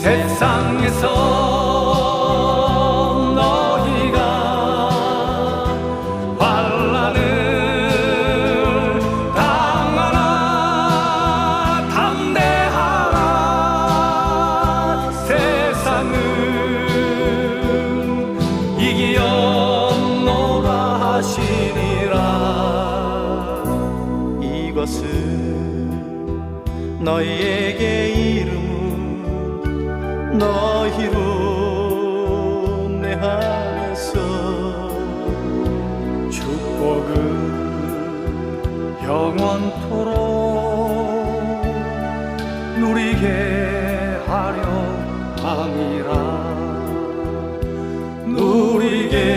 세상에서 너희가 환란을 당하나 담대하라 세상은 이기었노라 하시니라. 이것은 너희에게 이름은 너희로 내 안에서 축복을 영원토록 누리게 하려 함이라. 누리게